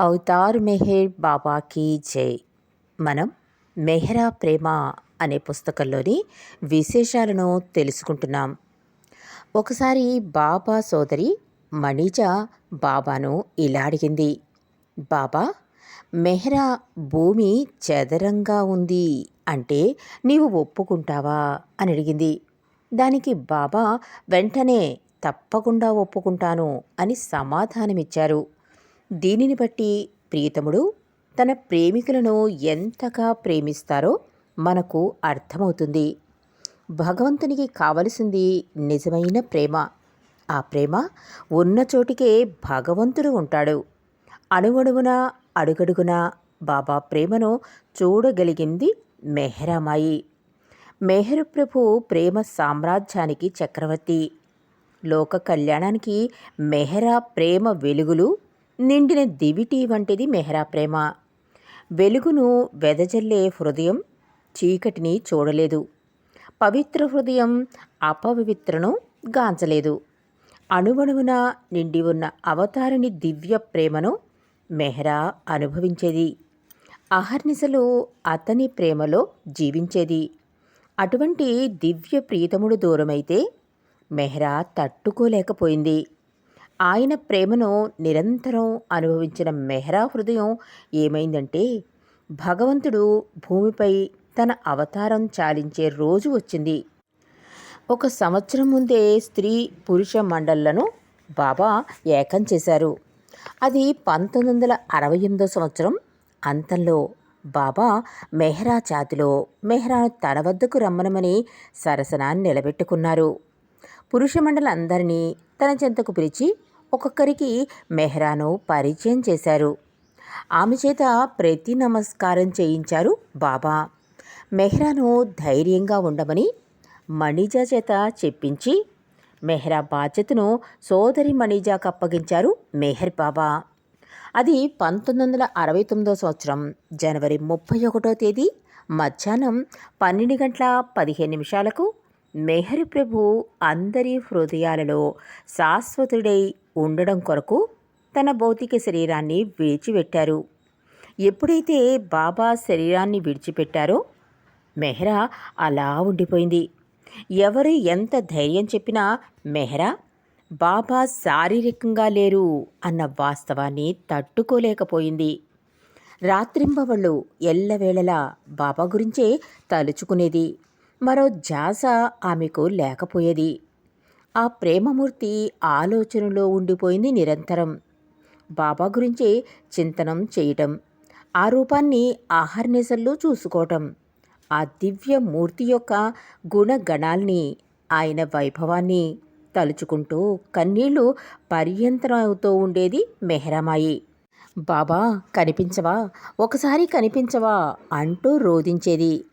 Avatar Meher బాబాకి జై. మనం మెహరా ప్రేమ అనే పుస్తకంలోని విశేషాలను తెలుసుకుంటున్నాం. ఒకసారి బాబా సోదరి మణిజా బాబాను ఇలా అడిగింది. బాబా మెహరా భూమి చదరంగా ఉంది అంటే నీవు ఒప్పుకుంటావా? అని అడిగింది. దానికి బాబా వెంటనే తప్పకుండా ఒప్పుకుంటాను అని సమాధానమిచ్చారు. దీనిని బట్టి ప్రియతముడు తన ప్రేమికులను ఎంతగా ప్రేమిస్తారో మనకు అర్థమవుతుంది. భగవంతునికి కావలసింది నిజమైన ప్రేమ. ఆ ప్రేమ ఉన్న చోటికే భగవంతుడు ఉంటాడు. అణువణువున అడుగడుగున బాబా ప్రేమను చూడగలిగింది మెహరామాయి. మెహరు ప్రభు ప్రేమ సామ్రాజ్యానికి చక్రవర్తి. లోక కళ్యాణానికి మెహరా ప్రేమ వెలుగులు నిండిన దివిటి వంటిది మెహరా ప్రేమ. వెలుగును వెదజల్లే హృదయం చీకటిని చూడలేదు. పవిత్ర హృదయం అపవిత్రను గాంచలేదు. అణువణువున నిండి ఉన్న అవతారిని దివ్య ప్రేమను మెహరా అనుభవించేది. అహర్నిశలు అతని ప్రేమలో జీవించేది. అటువంటి దివ్య ప్రీతముడు దూరమైతే మెహ్రా తట్టుకోలేకపోయింది. ఆయన ప్రేమను నిరంతరం అనుభవించిన మెహ్రా హృదయం ఏమైందంటే భగవంతుడు భూమిపై తన అవతారం చాలించే రోజు వచ్చింది. ఒక సంవత్సరం ముందే స్త్రీ పురుష మండళ్ళను బాబా ఏకం చేశారు. అది పంతొమ్మిది వందల అరవై ఎనిమిదో సంవత్సరం అంతంలో బాబా మెహ్రా ఛాతిలో మెహ్రా తన వద్దకు రమ్మనమని సరసనాన్ని నిలబెట్టుకున్నారు. పురుష మండలందరినీ తన చెంతకు పిలిచి ఒక్కొక్కరికి మెహ్రాను పరిచయం చేశారు. ఆమె చేత ప్రతి నమస్కారం చేయించారు బాబా. మెహ్రాను ధైర్యంగా ఉండమని మణిజా చేత చెప్పించి మెహ్రా బాధ్యతను సోదరి మణిజాకు అప్పగించారు మెహర్ బాబా. అది పంతొమ్మిది వందల అరవై తొమ్మిదో సంవత్సరం జనవరి ముప్పై ఒకటో తేదీ మధ్యాహ్నం పన్నెండు గంటల పదిహేను నిమిషాలకు మెహరి ప్రభు అందరి హృదయాలలో శాశ్వతుడై ఉండడం కొరకు తన భౌతిక శరీరాన్ని విడిచిపెట్టారు. ఎప్పుడైతే బాబా శరీరాన్ని విడిచిపెట్టారో మెహ్రా అలా ఉండిపోయింది. ఎవరు ఎంత ధైర్యం చెప్పినా మెహ్రా బాబా శారీరకంగా లేరు అన్న వాస్తవాన్ని తట్టుకోలేకపోయింది. రాత్రింబవళ్ళు ఎల్లవేళలా బాబా గురించే తలుచుకునేది. మరో జాస ఆమెకు లేకపోయేది. ఆ ప్రేమమూర్తి ఆలోచనలో ఉండిపోయింది నిరంతరం. బాబా గురించి చింతనం చేయటం ఆ రూపాన్ని ఆహర్నిశల్లో చూసుకోవటం ఆ దివ్య మూర్తి యొక్క గుణగణాల్ని ఆయన వైభవాన్ని తలుచుకుంటూ కన్నీళ్ళు పర్యంతరవుతూ ఉండేది మెహరమాయి. బాబా కనిపించవా? ఒకసారి కనిపించవా? అంటూ రోధించేది.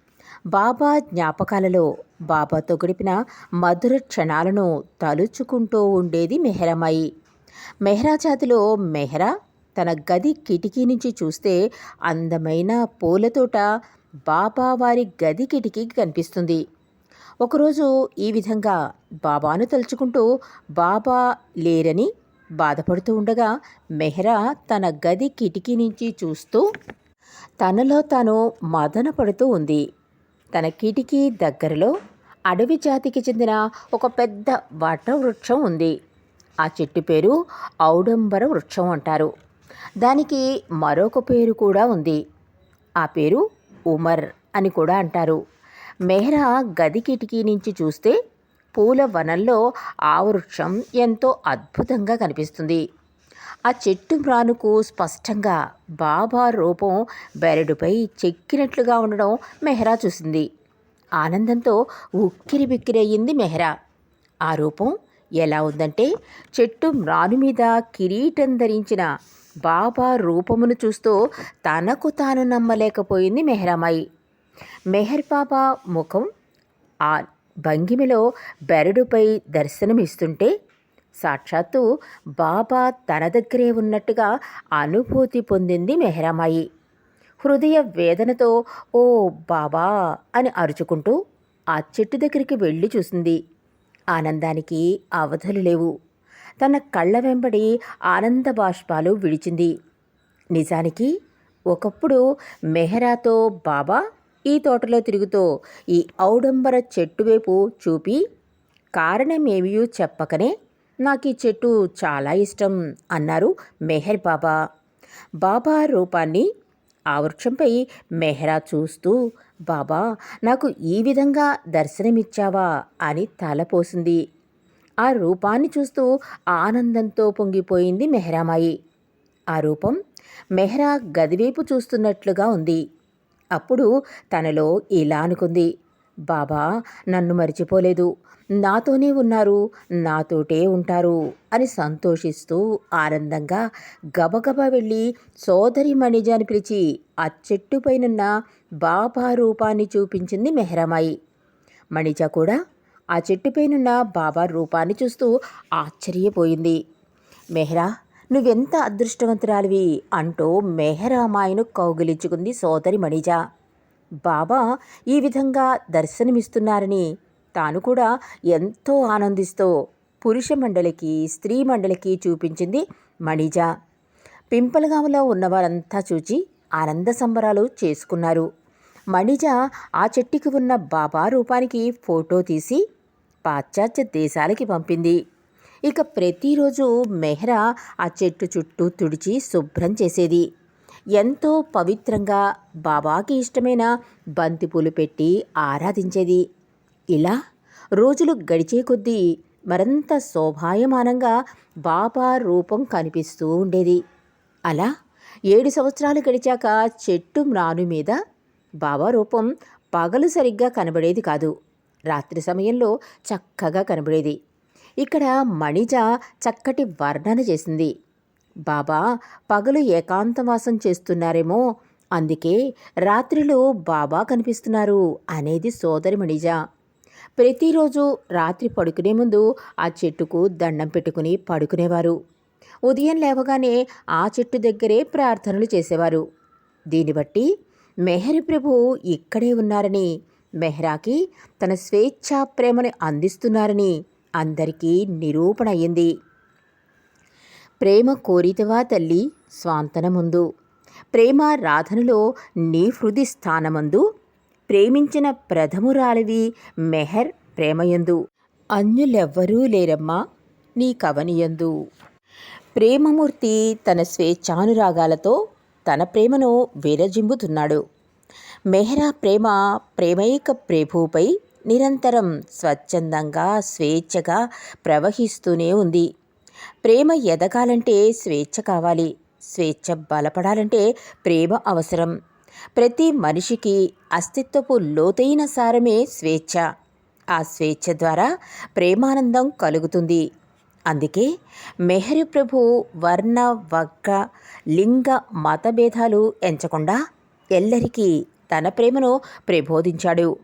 బాబా జ్ఞాపకాలలో బాబాతో గడిపిన మధుర క్షణాలను తలుచుకుంటూ ఉండేది మెహరమాయి. మెహ్రా జాతిలో మెహ్రా తన గది కిటికీ నుంచి చూస్తే అందమైన పూలతోట బాబా వారి గది కిటికీకి కనిపిస్తుంది. ఒకరోజు ఈ విధంగా బాబాను తలుచుకుంటూ బాబా లేరని బాధపడుతూ ఉండగా మెహ్రా తన గది కిటికీ నుంచి చూస్తూ తనలో తాను మదన పడుతూ ఉంది. తన కిటికీ దగ్గరలో అడవి జాతికి చెందిన ఒక పెద్ద వటవృక్షం ఉంది. ఆ చెట్టు పేరు ఔడంబర వృక్షం అంటారు. దానికి మరొక పేరు కూడా ఉంది. ఆ పేరు ఉమర్ అని కూడా అంటారు. మెహ్రా గది కిటికీ నుంచి చూస్తే పూల వనంలో ఆ వృక్షం ఎంతో అద్భుతంగా కనిపిస్తుంది. ఆ చెట్టు మ్రానుకు స్పష్టంగా బాబా రూపం బెరడుపై చెక్కినట్లుగా ఉండడం మెహ్రా చూసింది. ఆనందంతో ఉక్కిరి బిక్కిరయ్యింది మెహ్రా. ఆ రూపం ఎలా ఉందంటే చెట్టు మ్రాను మీద కిరీటం ధరించిన బాబా రూపమును చూస్తూ తనకు తాను నమ్మలేకపోయింది మెహ్రామాయి. మెహర్ బాబా ముఖం ఆ భంగిమిలో బెరడుపై దర్శనమిస్తుంటే సాక్షాత్తు బాబా తన దగ్గరే ఉన్నట్టుగా అనుభూతి పొందింది మెహరామాయి. హృదయ వేదనతో ఓ బాబా అని అరుచుకుంటూ ఆ చెట్టు దగ్గరికి వెళ్ళి చూసింది. ఆనందానికి అవధులు లేవు. తన కళ్ళ వెంబడి ఆనంద బాష్పాలు విడిచింది. నిజానికి ఒకప్పుడు మెహరాతో బాబా ఈ తోటలో తిరుగుతూ ఈ ఔడంబర చెట్టు వైపు చూపి కారణమేమియూ చెప్పకనే నాకు ఈ చెట్టు చాలా ఇష్టం అన్నారు మెహర్ బాబా. బాబా రూపాన్ని ఆ వృక్షంపై మెహ్రా చూస్తూ బాబా నాకు ఈ విధంగా దర్శనమిచ్చావా? అని తలపోసింది ఆ రూపాన్ని చూస్తూ ఆనందంతో పొంగిపోయింది మెహరామాయి. ఆ రూపం మెహ్రా గదివైపు చూస్తున్నట్లుగా ఉంది. అప్పుడు తనలో ఇలా అనుకుంది. బాబా నన్ను మర్చిపోలేదు. నాతోనే ఉన్నారు నాతోటే ఉంటారు అని సంతోషిస్తూ ఆనందంగా గబగబా వెళ్ళి సోదరి మణిజాని పిలిచి ఆ చెట్టుపైనున్న బాబా రూపాన్ని చూపించింది మెహరమాయి. మణిజ కూడా ఆ చెట్టుపైనున్న బాబా రూపాన్ని చూస్తూ ఆశ్చర్యపోయింది. మెహ్రా నువ్వెంత అదృష్టవంతురాలివి అంటూ మెహరామాయను కౌగిలించుకుంది సోదరి మణిజ. బాబా ఈ విధంగా దర్శనమిస్తున్నారని తాను కూడా ఎంతో ఆనందిస్తూ పురుష మండలికి స్త్రీ మండలికి చూపించింది మణిజ. పింపలగాములో ఉన్నవారంతా చూచి ఆనంద సంబరాలు చేసుకున్నారు. మణిజ ఆ చెట్టుకి ఉన్న బాబా రూపానికి ఫోటో తీసి పాశ్చాత్య దేశాలకి పంపింది. ఇక ప్రతిరోజు మెహ్రా ఆ చెట్టు చుట్టూ తుడిచి శుభ్రం చేసేది. ఎంతో పవిత్రంగా బాబాకి ఇష్టమైన బంతిపూలు పెట్టి ఆరాధించేది. ఇలా రోజులు గడిచే కొద్దీ మరింత శోభాయమానంగా బాబా రూపం కనిపిస్తూ ఉండేది. అలా ఏడు సంవత్సరాలు గడిచాక చెట్టు మ్రాను మీద బాబా రూపం పగలు సరిగ్గా కనబడేది కాదు. రాత్రి సమయంలో చక్కగా కనబడేది. ఇక్కడ మణిజ చక్కటి వర్ణన చేసింది. బాబా పగలు ఏకాంతవాసం చేస్తున్నారేమో. అందుకే రాత్రిలో బాబా కనిపిస్తున్నారు అనేది సోదరి మణిజ ప్రతిరోజు రాత్రి పడుకునే ముందు ఆ చెట్టుకు దండం పెట్టుకుని పడుకునేవారు. ఉదయం లేవగానే ఆ చెట్టు దగ్గరే ప్రార్థనలు చేసేవారు. దీన్ని బట్టి మెహర్ ప్రభు ఇక్కడే ఉన్నారని మెహ్రాకి తన స్వేచ్ఛా ప్రేమని అందిస్తున్నారని అందరికీ నిరూపణ అయ్యింది ప్రేమ కోరితవా తల్లి? స్వాంతనముందు. ప్రేమ రాధనలో నీ హృది స్థానమందు. ప్రేమించిన ప్రథమురాలివి మెహర్ ప్రేమయందు. అన్యులెవ్వరూ లేరమ్మా నీ కవనియందు. ప్రేమమూర్తి తన స్వేచ్ఛానురాగాలతో తన ప్రేమను విరజింబుతున్నాడు. మెహరా ప్రేమ ప్రేమైక ప్రేభూపై నిరంతరం స్వచ్ఛందంగా స్వేచ్ఛగా ప్రవహిస్తూనే ఉంది. ప్రేమ ఎదగాలంటే స్వేచ్ఛ కావాలి. స్వేచ్ఛ బలపడాలంటే ప్రేమ అవసరం. ప్రతి మనిషికి అస్తిత్వపు లోతైన సారమే స్వేచ్ఛ. ఆ స్వేచ్ఛ ద్వారా ప్రేమానందం కలుగుతుంది. అందుకే మెహరి ప్రభు వర్ణ వర్గ లింగ మతభేదాలు ఎంచకుండా ఎల్లరికీ తన ప్రేమను ప్రబోధించాడు.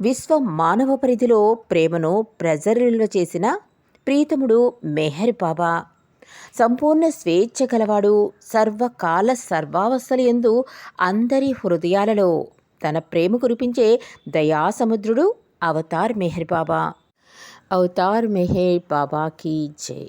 విశ్వ మానవ పరిధిలో ప్రేమను ప్రజర్వ చేసిన ప్రీతముడు మెహర్ బాబా. సంపూర్ణ స్వేచ్ఛ గలవాడు సర్వకాల సర్వావస్థలు ఎందు అందరి హృదయాలలో తన ప్రేమ కురిపించే దయాసముద్రుడు అవతార్ మెహర్ బాబా. అవతార్ మెహర్ బాబాకి జై.